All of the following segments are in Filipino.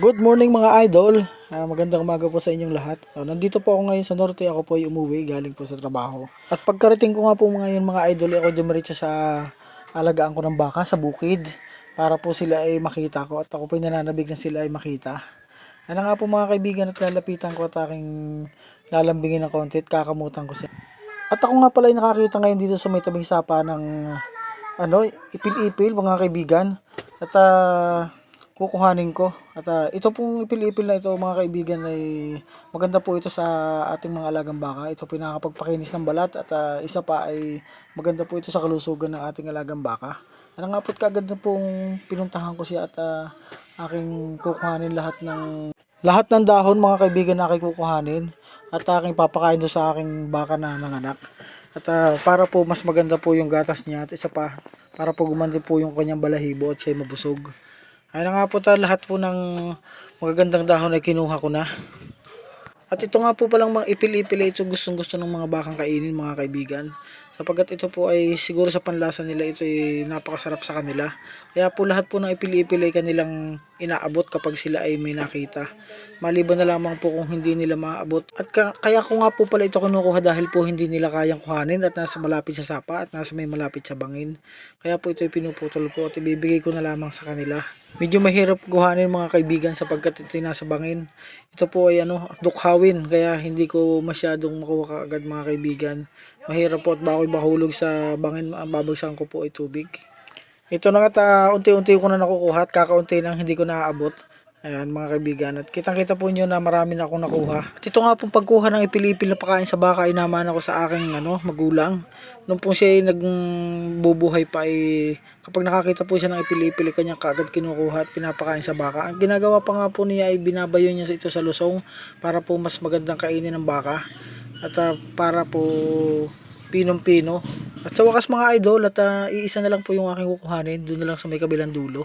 Good morning mga idol. Ah, magandang umaga po sa inyong lahat. Ah, nandito po ako ngayon sa Norte. Ako po ay umuwi galing po sa trabaho. At pagkarating ko nga po ngayon mga idol, ako dumiretso sa alagaan ko ng baka sa bukid para po sila ay makita ko at ako po ay nananabig na sila ay makita. Ano nga po mga kaibigan at lalapitan ko at aking lalambingin ng konti at kakamutan ko siya. At ako nga pala ay nakakita ngayon dito sa may tabing sapa ng ano, ipil-ipil mga kaibigan. At ah, kukuhanin ko. At ah, ito pong ipil-ipil na ito mga kaibigan ay maganda po ito sa ating mga alagang baka. Ito pinakapagpakinis ng balat at ah, isa pa ay maganda po ito sa kalusugan ng ating alagang baka. Ano nga po't kagad na pong pinuntahan ko siya at ah, aking kukuhanin lahat ng lahat ng dahon mga kaibigan na aking kukuhanin at aking papakain doon sa aking baka na nanganak. At ah, para po mas maganda po yung gatas niya at isa pa para po gumanda po yung kanyang balahibo at siya mabusog. Ay na nga po ta lahat po ng magagandang dahon ay kinuha ko na. At ito nga po palang mga ipil-ipil ito gustong gusto ng mga bakang kainin mga kaibigan. Sapagkat ito po ay siguro sa panlasa nila ito ay napakasarap sa kanila. Kaya po lahat po ng ipil-ipil ay kanilang inaabot kapag sila ay may nakita. Maliban na lamang po kung hindi nila maabot. At ka- kaya ko nga po pala ito kinukuha dahil po hindi nila kayang kuhanin at nasa malapit sa sapa at nasa may malapit sa bangin. Kaya po ito ay pinuputol ko at ibibigay ko na lamang sa kanila. Medyo mahirap kuhanin mga kaibigan sapagkat ito ay nasa bangin. Ito po ay ano, dukhawin kaya hindi ko masyadong makuha kaagad mga kaibigan. Mahirap po at bakoy bahulog sa bangin, ang babagsakan ko po ay tubig. Ito na nga ta, unti-unti ko na nakukuha at kakaunti nang hindi ko naaabot. Ayan mga kaibigan. At kitang kita po nyo na marami na akong nakuha. At ito nga pong pagkuha ng ipilipil na pakain sa baka ay naman ako sa aking ano, magulang. Nung po siya ay nagbubuhay pa ay kapag nakakita po siya ng ipilipil kanya kaagad kinukuha at pinapakain sa baka. Ang ginagawa pa nga po niya ay binabayo niya ito sa lusong para po mas magandang kainin ng baka. At ah, para po pinong-pino. At sa wakas mga idol, at ah, iisa na lang po yung aking kukuhanin, doon na lang sa may kabilang dulo.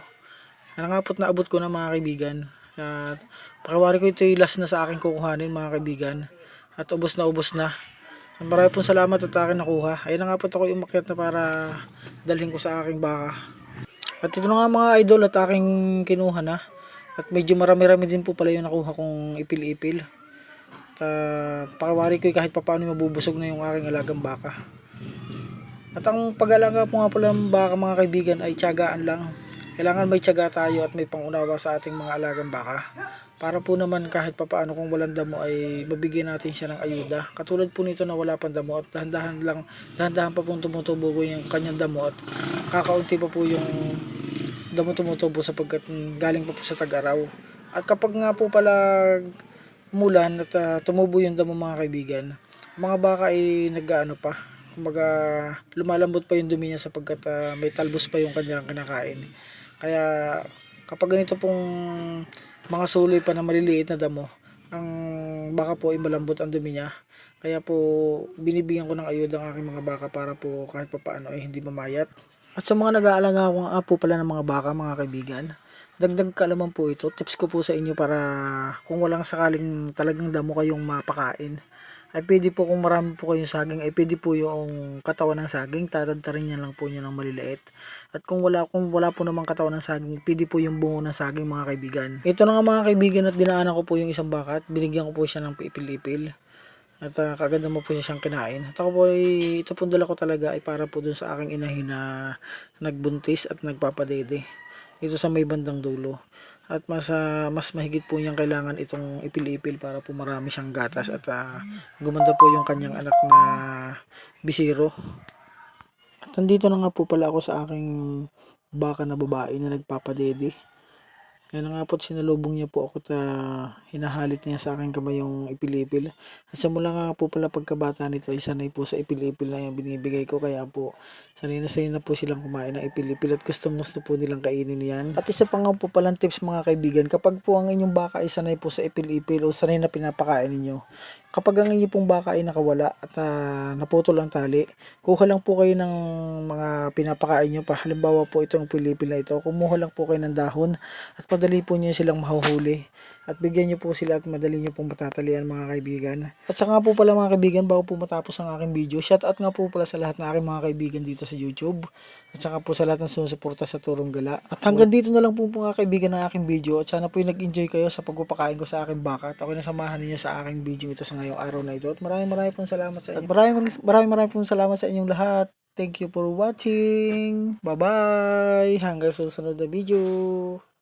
Ano nga po't naabot ko na mga kaibigan. At pakawari ko ito yung last na sa aking kukuhanin mga kaibigan. At ubos na ubos na. Marami pong salamat at akin nakuha. Ayun na nga po't ako umakyat na para dalhin ko sa aking baka. At ito na nga mga idol at aking kinuha na. At medyo marami-rami din po pala yung nakuha kong ipil-ipil. Uh, pakawari ko kahit papaano mabubusog na yung aking alagang baka. At ang pag-alaga po nga pala ng baka mga kaibigan ay tiyagaan lang. Kailangan may tiyaga tayo at may pangunawa sa ating mga alagang baka. Para po naman kahit papaano kung walang damo ay mabigyan natin siya ng ayuda. Katulad po nito na wala pang damo at dahan-dahan lang, dahan-dahan pa pong tumutubo yung kanyang damo at kakaunti pa po yung damo tumutubo sapagkat galing pa po sa tag-araw. At kapag nga po pala umulan at ah, tumubo yung damo mga kaibigan, mga baka ay nag-ano pa, kumbaga lumalambot pa yung dumi niya sapagkat ah, may talbos pa yung kanyang kinakain. Kaya kapag ganito pong mga suloy pa na maliliit na damo, ang baka po ay malambot ang dumi niya. Kaya po binibigyan ko ng ayuda ang aking mga baka para po kahit pa paano ay hindi mamayat. At sa mga nag-aalaga ko nga po pala ng mga baka mga kaibigan, dagdag kaalaman po ito. Tips ko po sa inyo para kung walang sakaling talagang damo kayong mapakain, ay pwede po kung marami po kayong saging, ay pwede po yung katawan ng saging, tatadtarin niya lang po niya ng maliliit. At kung wala, kung wala po namang katawan ng saging, pwede po yung bungo ng saging mga kaibigan. Ito na nga mga kaibigan at dinaanan ko po yung isang baka at binigyan ko po siya ng ipil-ipil. At uh, kagad naman po siya siyang kinain. At ako po ay, ito po dala ko talaga ay para po dun sa aking inahin na nagbuntis at nagpapadede. Dito sa may bandang dulo. At mas, ah, mas mahigit po niyang kailangan itong ipil-ipil para po marami siyang gatas at ah, gumanda po yung kanyang anak na bisiro. At nandito na nga po pala ako sa aking baka na babae na nagpapadede. Na nga po, sinalubong niya po ako at ah, hinahalit niya sa aking kamay yung ipilipil. At simula nga po pala pagkabata nito ay sanay po sa ipilipil na yung binibigay ko. Kaya po, sanay na sanay na po silang kumain ng ipilipil at gustong gusto po nilang kainin yan. At isa pa nga po palang tips mga kaibigan, kapag po ang inyong baka ay sanay po sa ipilipil o sanay na pinapakain ninyo, kapag ang inyo pong baka ay nakawala at ah, naputol ang tali, kuha lang po kayo ng mga pinapakain nyo pa. Halimbawa po itong pilipil na ito, kumuha lang po kayo ng dahon at padali po nyo silang mahuhuli. At bigyan nyo po sila at madali nyo pong matatalian mga kaibigan. At sa nga po pala mga kaibigan, bago po matapos ang aking video, shout out nga po pala sa lahat ng aking mga kaibigan dito sa YouTube. At saka po sa lahat ng sumusuporta sa Turong Gala. At hanggang dito na lang po mga kaibigan ng aking video. At sana po yung nag-enjoy kayo sa pagpapakain ko sa aking baka. At ako na samahan ninyo sa aking video ito sa ngayong araw na ito. At maraming maraming pong salamat sa inyo. At maraming maraming maraming pong salamat sa inyong lahat. Thank you for watching. Bye-bye. Hanggang susunod na video.